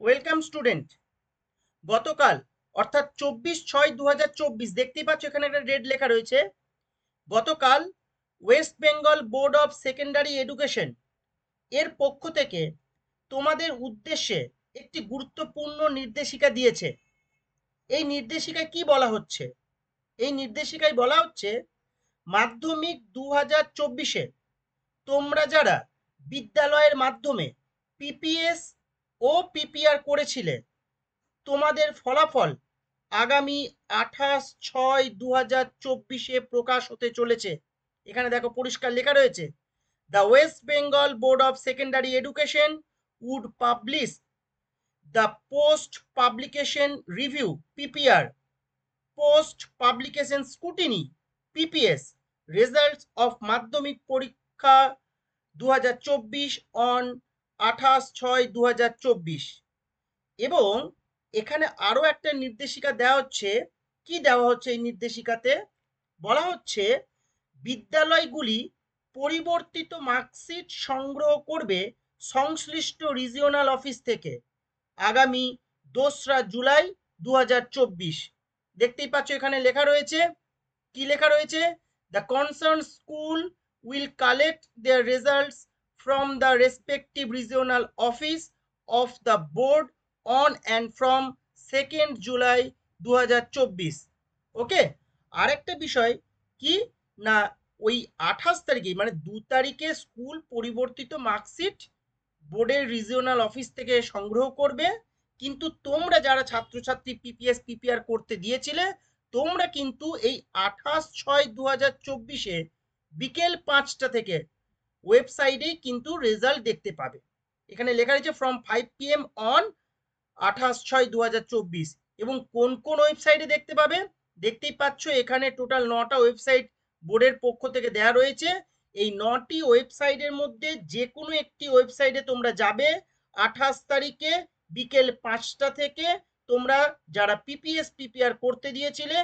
Welcome student গতকাল, অর্থাৎ চব্বিশ ছয় দু হাজার চব্বিশ, দেখতেই পাচ্ছ এখানে একটা ডেট লেখা রয়েছে। গতকাল West Bengal board of secondary education এর পক্ষ থেকে তোমাদের উদ্দেশ্যে একটি গুরুত্বপূর্ণ নির্দেশিকা দিয়েছে। এই নির্দেশিকায় কি বলা হচ্ছে? এই নির্দেশিকায় বলা হচ্ছে, মাধ্যমিক দু হাজার চব্বিশে তোমরা যারা বিদ্যালয়ের মাধ্যমে পিপিএস ও পিপিআর করেছিলে, তোমাদের ফলাফল আগামী আঠাশ ছয় দু হাজার চব্বিশে প্রকাশ হতে চলেছে। এখানে দেখো পরিষ্কার লেখা রয়েছে the West Bengal board of secondary education would publish the post publication review PPR post publication scrutiny PPS results of Madhyamik পরীক্ষা দু হাজার চব্বিশ অন আঠাশ ছয় দু এবং এখানে আরও একটা নির্দেশিকা দেওয়া হচ্ছে। কি দেওয়া হচ্ছে এই নির্দেশিকাতে? বলা হচ্ছে, বিদ্যালয়গুলি পরিবর্তিত মার্কশিট সংগ্রহ করবে সংশ্লিষ্ট রিজিওনাল অফিস থেকে আগামী দোসরা জুলাই দু হাজার চব্বিশ। দেখতেই পাচ্ছ এখানে লেখা রয়েছে। কি লেখা রয়েছে? The concern school will collect their results from the respective regional office of the board on and from second July দু ওকে আরেকটা বিষয়, কি? না, ওই আঠাশ তারিখে মানে দু তারিখে স্কুল পরিবর্তিত মার্কশিট বোর্ডের রিজিওনাল অফিস থেকে সংগ্রহ করবে। কিন্তু তোমরা যারা ছাত্রছাত্রী পিপিএস পিপিআর করতে দিয়েছিলে, তোমরা কিন্তু এই আঠাশ ছয় দু হাজার চব্বিশে বিকেল পাঁচটা থেকে ওয়েবসাইটেই কিন্তু রেজাল্ট দেখতে পাবে। এখানে লেখা রয়েছে ফ্রম ফাইভ পিএম অন আঠাশ ছয় দু এবং কোন কোন ওয়েবসাইটে দেখতে পাবে? দেখতেই পাচ্ছ এখানে টোটাল নটা ওয়েবসাইট বোর্ডের পক্ষ থেকে দেয়া রয়েছে। এই নটি ওয়েবসাইটের মধ্যে যে কোনো একটি ওয়েবসাইটে তোমরা যাবে। আঠাশ তারিখে বিকেল পাঁচটা থেকে তোমরা যারা পিপিএস পিপিআর করতে দিয়েছিলে,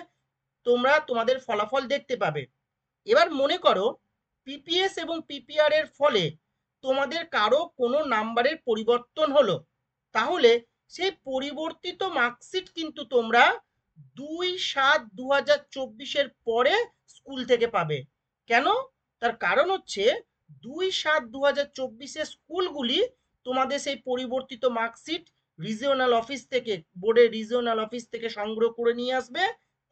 তোমরা তোমাদের ফলাফল দেখতে পাবে। এবার মনে করো পিপিএস এবং পিপিআর এর ফলে তোমাদের কারও কোনো নাম্বারের পরিবর্তন হলো। তাহলে সেই পরিবর্তিত মার্কশিট কিন্তু তোমরা দুই সাত দু হাজার চব্বিশের পরে স্কুল থেকে পাবে। কেন? তার কারণ হচ্ছে দুই সাত দু হাজার চব্বিশে স্কুলগুলি তোমাদের সেই পরিবর্তিত মার্কশিট রিজিওনাল অফিস থেকে বোর্ডের রিজিওনাল অফিস থেকে সংগ্রহ করে নিয়ে আসবে।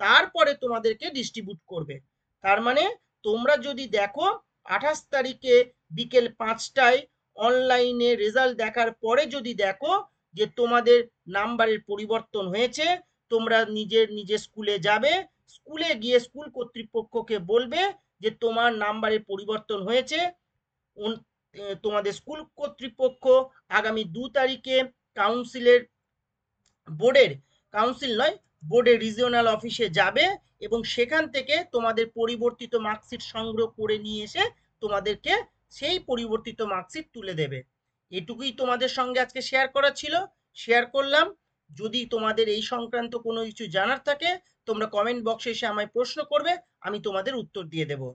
তারপরে তোমাদেরকে ডিস্ট্রিবিউট করবে। তার মানে তোমরা যদি দেখো, আঠাশ তারিখে বিকেল পাঁচটায় অনলাইনে রেজাল্ট দেখার পরে যদি দেখো যে তোমাদের নাম্বারের পরিবর্তন হয়েছে, তোমরা নিজের নিজের স্কুলে যাবে স্কুলে গিয়ে স্কুল কর্তৃপক্ষকে বলবে যে তোমার নাম্বারের পরিবর্তন হয়েছে। তোমাদের স্কুল কর্তৃপক্ষ আগামী দু তারিখে কাউন্সিলের বোর্ডের কাউন্সিল নয় বোর্ডের রিজিওনাল অফিসে যাবে এবং সেখান থেকে তোমাদের পরিবর্তিত মার্কশিট সংগ্রহ করে নিয়ে এসে তোমাদেরকে সেই পরিবর্তিত মার্কশিট তুলে দেবে। এটুকুই তোমাদের সঙ্গে আজকে শেয়ার করা ছিল। শেয়ার করলাম। যদি তোমাদের এই সংক্রান্ত কোনো কিছু জানার থাকে, তোমরা কমেন্ট বক্সে এসে আমায় প্রশ্ন করবে, আমি তোমাদের উত্তর দিয়ে দেবো।